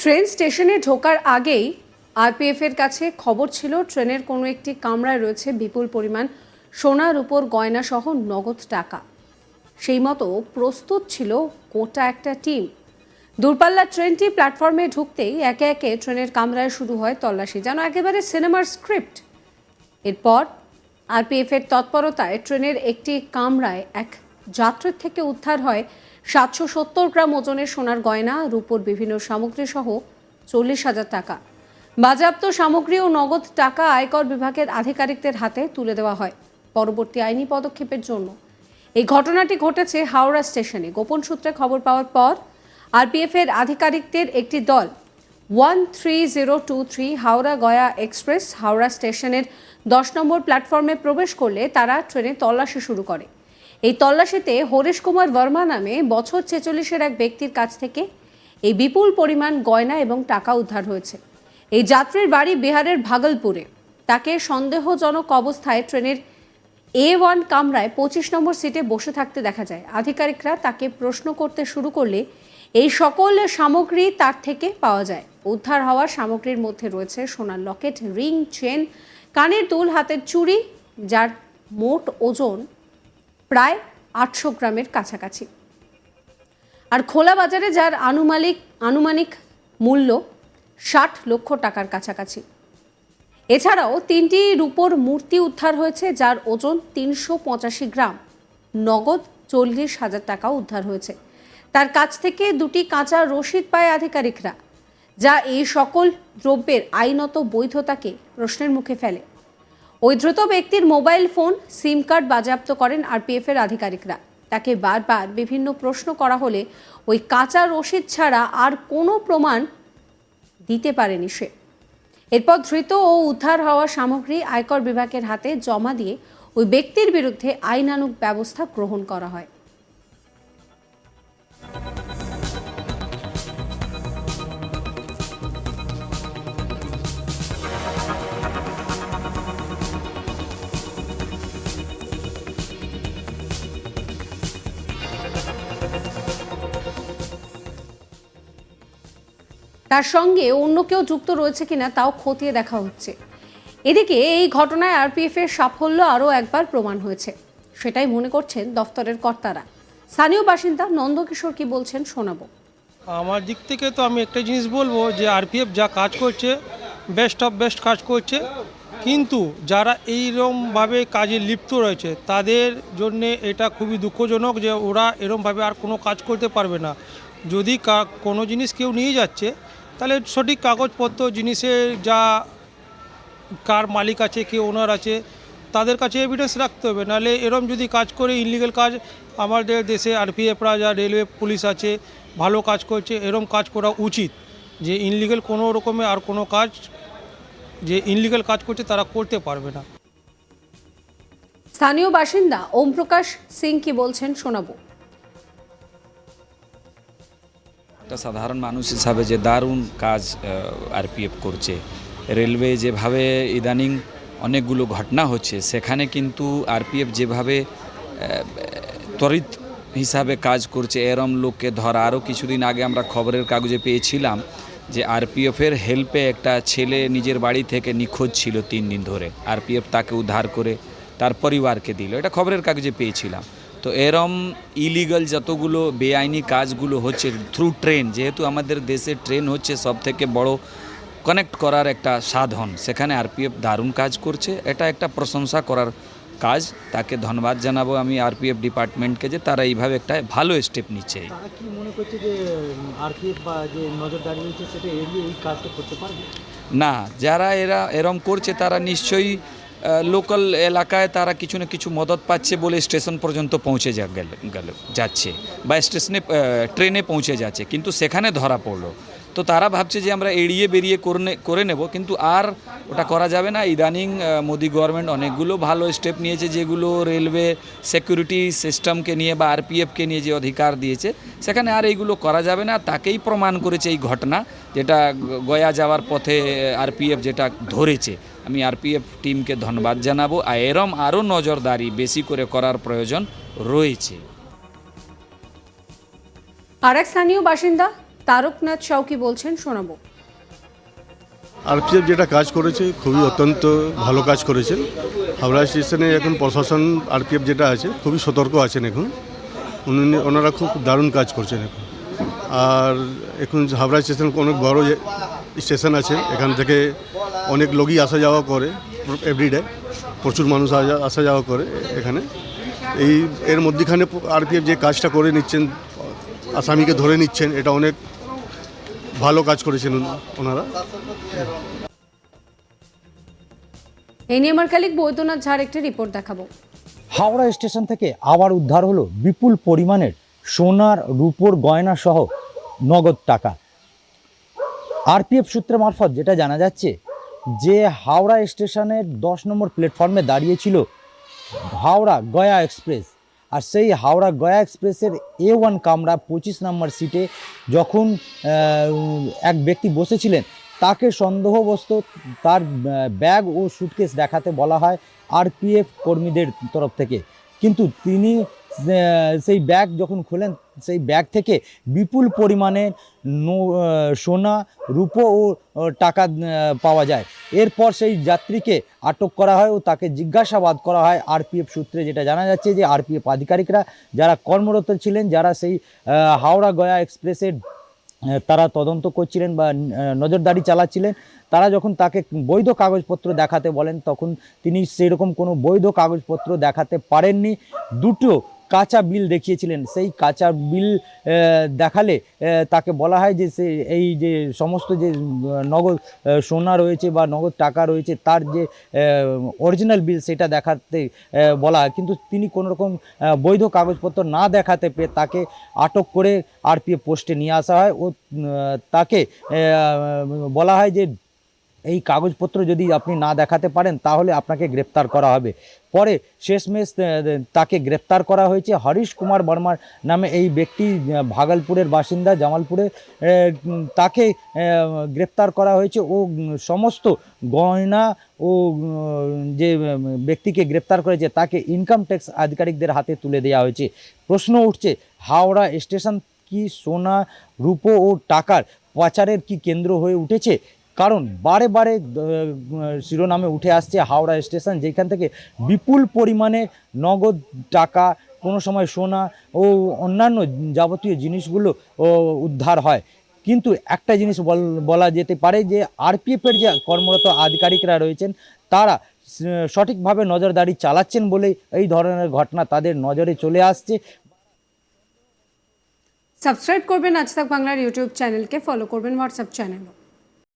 Train স্টেশনে ঢোকার আগেই আরপিএফ এর কাছে খবর ছিল, ট্রেনের কোনো একটি কামরায় রয়েছে বিপুল পরিমাণ সোনার উপর গয়না সহ নগদ টাকা। সেই মতো প্রস্তুত ছিল গোটা একটা টিম। দূরপাল্লার ট্রেনটি প্ল্যাটফর্মে ঢুকতেই একে একে ট্রেনের কামরায় শুরু হয় তল্লাশি, যেন একেবারে সিনেমার স্ক্রিপ্ট। এরপর আরপিএফ এর তৎপরতায় ট্রেনের একটি কামরায় এক যাত্রীর থেকে উদ্ধার হয় সাতশো সত্তর গ্রাম ওজনের সোনার গয়না, রূপোর বিভিন্ন সামগ্রী সহ চল্লিশ হাজার টাকা। বাজেয়াপ্ত সামগ্রী ও নগদ টাকা আয়কর বিভাগের আধিকারিকদের হাতে তুলে দেওয়া হয় পরবর্তী আইনি পদক্ষেপের জন্য। এই ঘটনাটি ঘটেছে হাওড়া স্টেশনে। গোপন সূত্রে খবর পাওয়ার পর আরপিএফ এর আধিকারিকদের একটি দল one three zero two three Howrah Gaya express Howrah স্টেশনের দশ নম্বর প্ল্যাটফর্মে প্রবেশ করলে তারা ট্রেনে তল্লাশি শুরু করে। এই তল্লাশিতে হরেশ কুমার বর্মা নামে বছর ছেচল্লিশের এক ব্যক্তির কাছ থেকে এই বিপুল পরিমাণ গয়না এবং টাকা উদ্ধার হয়েছে। এই যাত্রীর বাড়ি বিহারের ভাগলপুরে। তাকে সন্দেহজনক অবস্থায় ট্রেনের এ ওয়ান কামরায় পঁচিশ নম্বর সিটে বসে থাকতে দেখা যায়। আধিকারিকরা তাকে প্রশ্ন করতে শুরু করলে এই সকল সামগ্রী তার থেকে পাওয়া যায়। উদ্ধার হওয়া সামগ্রীর মধ্যে রয়েছে সোনার লকেট, রিং, চেন, কানের দুল, হাতের চুড়ি, যার মোট ওজন প্রায় আটশো গ্রামের কাছাকাছি। আর খোলা বাজারে যার আনুমানিক আনুমানিক মূল্য ষাট লক্ষ টাকার কাছাকাছি। এছাড়াও তিনটি রূপোর মূর্তি উদ্ধার হয়েছে, যার ওজন তিনশো পঁচাশি গ্রাম। নগদ চল্লিশ হাজার টাকা উদ্ধার হয়েছে। তার কাছ থেকে দুটি কাঁচা রসিদ পায় আধিকারিকরা, যা এই সকল দ্রব্যের আইনত বৈধতাকে প্রশ্নের মুখে ফেলে। ওই দ্রুত ব্যক্তির মোবাইল ফোন, সিম কার্ড বাজেয়াপ্ত করেন আরপিএফ এর আধিকারিকরা। তাকে বারবার বিভিন্ন প্রশ্ন করা হলে ওই কাঁচা রসিদ ছাড়া আর কোনো প্রমাণ দিতে পারেনি সে। এরপর ধৃত ও উদ্ধার হওয়া সামগ্রী আয়কর বিভাগের হাতে জমা দিয়ে ওই ব্যক্তির বিরুদ্ধে আইনানুক ব্যবস্থা গ্রহণ করা হয়। তার সঙ্গে অন্য কেউ যুক্ত রয়েছে কিনা তাও খতিয়ে দেখা হচ্ছে। এদিকে এই ঘটনায় আরপিএফ এর সাফল্য আরও একবার প্রমাণ হয়েছে। সেটাই মনে করছেন দফতরের কর্তারা। স্থানীয় বাসিন্দা নন্দকিশোর কি বলছেন শোনাবো। আমার দিক থেকে তো আমি একটা জিনিস বলব যে আরপিএফ যা কাজ করছে বেস্ট অফ বেস্ট কাজ করছে। কিন্তু যারা এইরমভাবে কাজে লিপ্ত রয়েছে, তাদের জন্য এটা খুবই দুঃখজনক যে ওরা এরমভাবে আর কোনো কাজ করতে পারবে না। যদি কোনো জিনিস কেউ নিয়ে যাচ্ছে, তাহলে সঠিক কাগজপত্র, জিনিসের যা কার মালিক আছে, কে ওনার আছে, তাদের কাছে এভিডেন্স রাখতে হবে। নাহলে এরম যদি কাজ করে ইনলিগেল কাজ, আমাদের দেশে আরপিএফরা যা রেলওয়ে পুলিশ আছে, ভালো কাজ করছে, এরম কাজ করা উচিত। যে ইনলিগেল কোনো রকমে আর কোনো কাজ, যে ইনলিগেল কাজ করছে, তারা করতে পারবে না। স্থানীয় বাসিন্দা ওম প্রকাশ সিং কি বলছেন শোনাবো। একটা সাধারণ মানুষ হিসাবে যে দারুণ কাজ আরপিএফ করছে। রেলওয়ে যেভাবে ইদানিং অনেকগুলো ঘটনা হচ্ছে, সেখানে কিন্তু আরপিএফ যেভাবে ত্বরিত হিসাবে কাজ করছে, এরম লোককে ধরা, আরও কিছুদিন আগে আমরা খবরের কাগজে পেয়েছিলাম যে আরপিএফের হেল্পে একটা ছেলে নিজের বাড়ি থেকে নিখোঁজ ছিল তিন দিন ধরে। আরপিএফ তাকে উদ্ধার করে তার পরিবারকে দিল। এটা খবরের কাগজে পেয়েছিলাম। তো এরম ইলিগাল যতগুলো বেআইনি কাজগুলো হচ্ছে থ্রু ট্রেন যেহেতু আমাদের দেশে ট্রেন হচ্ছে সব থেকে বড় কানেক্ট করার একটা সাধন। সেখানে আরপিএফ দারুণ কাজ করছে এটা একটা প্রশংসা করার কাজ। তাকে ধন্যবাদ জানাব আমি আরপিএফ ডিপার্টমেন্টকে যে তারা এইভাবে একটা ভালো স্টেপ নিচ্ছে। মনে না যারা এরা এরম করছে তারা নিশ্চয়ই লোকাল এলাকায় তারা কিছু না কিছু মদত পাচ্ছে বলে স্টেশন পর্যন্ত পৌঁছে যা গেল গেল যাচ্ছে বা স্টেশনে ট্রেনে পৌঁছে যাচ্ছে। কিন্তু সেখানে ধরা পড়ল। তো তারা ভাবছে যে আমরা এড়িয়ে বেরিয়ে করে নেব, কিন্তু আর ওটা করা যাবে না। ইদানিং মোদি গভর্নমেন্ট অনেকগুলো ভালো স্টেপ নিয়েছে, যেগুলো রেলওয়ে সিকিউরিটি সিস্টেমকে নিয়ে বা আরপিএফকে নিয়ে যে অধিকার দিয়েছে, সেখানে আর এইগুলো করা যাবে না। তাকেই প্রমাণ করেছে এই ঘটনা, যেটা গয়া যাওয়ার পথে আরপিএফ যেটা ধরেছে। আমি আরপিএফ টিমকে ধন্যবাদ জানাব। আর এরম আরও নজরদারি বেশি করে করার প্রয়োজন রয়েছে। আর এক স্থানীয় বাসিন্দা তারকনাথ সাউ কি বলছেন শোনাবো। আরপিএফ যেটা কাজ করেছে, খুবই অত্যন্ত ভালো কাজ করেছে হাওড়া স্টেশনে এখন প্রশাসন আরপিএফ যেটা আছে, খুবই সতর্ক আছেন এখন। উনি, ওনারা খুব দারুণ কাজ করছেন এখন। আর এখন হাওড়া স্টেশন অনেক বড় স্টেশন আছে, এখান থেকে অনেক লোকই আসা যাওয়া করে এভরিডে প্রচুর মানুষ আসা যাওয়া করে এখানে। এই, এর মধ্যেখানে আরপিএফ যে কাজটা করে নিচ্ছেন, আসামিকে ধরে নিচ্ছেন, এটা অনেক ভালো কাজ করেছেন ওনারা। এই নিয়ে আমার কালিক বৈদ্যনাথ ঝাড় একটি রিপোর্ট দেখাবো। হাওড়া স্টেশন থেকে আবার উদ্ধার হলো বিপুল পরিমাণের সোনার রূপোর গয়না সহ নগদ টাকা। আরপিএফ সূত্রে মারফত যেটা জানা যাচ্ছে যে হাওড়া স্টেশনের দশ নম্বর প্ল্যাটফর্মে দাঁড়িয়েছিল হাওড়া গয়া এক্সপ্রেস। আর সেই হাওড়া গয়া এক্সপ্রেসের এ ওয়ান কামরা পঁচিশ নম্বর সিটে যখন এক ব্যক্তি বসেছিলেন, তাকে সন্দেহবস্ত তার ব্যাগ ও সুটকেস দেখাতে বলা হয় আরপিএফ কর্মীদের তরফ থেকে। কিন্তু তিনি সেই ব্যাগ যখন খোলেন, সেই ব্যাগ থেকে বিপুল পরিমাণে সোনা, রূপো ও টাকা পাওয়া যায়। এরপর সেই যাত্রীকে আটক করা হয় ও তাকে জিজ্ঞাসাবাদ করা হয় আরপিএফ সূত্রে, যেটা জানা যাচ্ছে যে আরপিএফ আধিকারিকরা যারা কর্মরত ছিলেন, যারা সেই হাওড়া গয়া এক্সপ্রেসের তারা তদন্ত করছিলেন বা নজরদারি চালাচ্ছিলেন। তারা যখন তাকে বৈধ কাগজপত্র দেখাতে বলেন, তখন তিনি সেরকম কোনো বৈধ কাগজপত্র দেখাতে পারেননি। দুটো কাঁচা বিল দেখিয়েছিলেন। সেই কাঁচা বিল দেখালে তাকে বলা হয় যে সে এই যে সমস্ত যে নগদ সোনা রয়েছে বা নগদ টাকা রয়েছে, তার যে অরিজিনাল বিল সেটা দেখাতে বলা হয়। কিন্তু তিনি কোনো রকম বৈধ কাগজপত্র না দেখাতে পেয়ে তাকে আটক করে আরপিএফ পোস্টে নিয়ে আসা হয়। ও তাকে বলা হয় যে এই কাগজপত্র যদি আপনি না দেখাতে পারেন, তাহলে আপনাকে গ্রেপ্তার করা হবে। পরে শেষমেশ তাকে গ্রেপ্তার করা হয়েছে হরিশ কুমার বর্মার নামে এই ব্যক্তি ভাগলপুরের বাসিন্দা জামালপুরে। তাকে গ্রেপ্তার করা হয়েছে ও সমস্ত গয়না ও যে ব্যক্তিকে গ্রেপ্তার করেছে, তাকে ইনকাম ট্যাক্স আধিকারিকদের হাতে তুলে দেওয়া হয়েছে। প্রশ্ন উঠছে, হাওড়া স্টেশন কি সোনা, রূপো ও টাকার পাচারের কি কেন্দ্র হয়ে উঠেছে? কারণ বারে বারে শিরোনামে উঠে আসছে হাওড়া স্টেশন, যেখান থেকে বিপুল পরিমাণে নগদ টাকা, কোনো সময় সোনা ও অন্যান্য যাবতীয় জিনিসগুলো উদ্ধার হয়। কিন্তু একটা জিনিস বল- বলা যেতে পারে যে আরপিএফের যে কর্মরত আধিকারিকরা রয়েছেন, তারা সঠিকভাবে নজরদারি চালাচ্ছেন বলেই এই ধরনের ঘটনা তাদের নজরে চলে আসছে। সাবস্ক্রাইব করবেন আজ তাক বাংলার ইউটিউব চ্যানেলকে, ফলো করবেন হোয়াটসঅ্যাপ চ্যানেলও।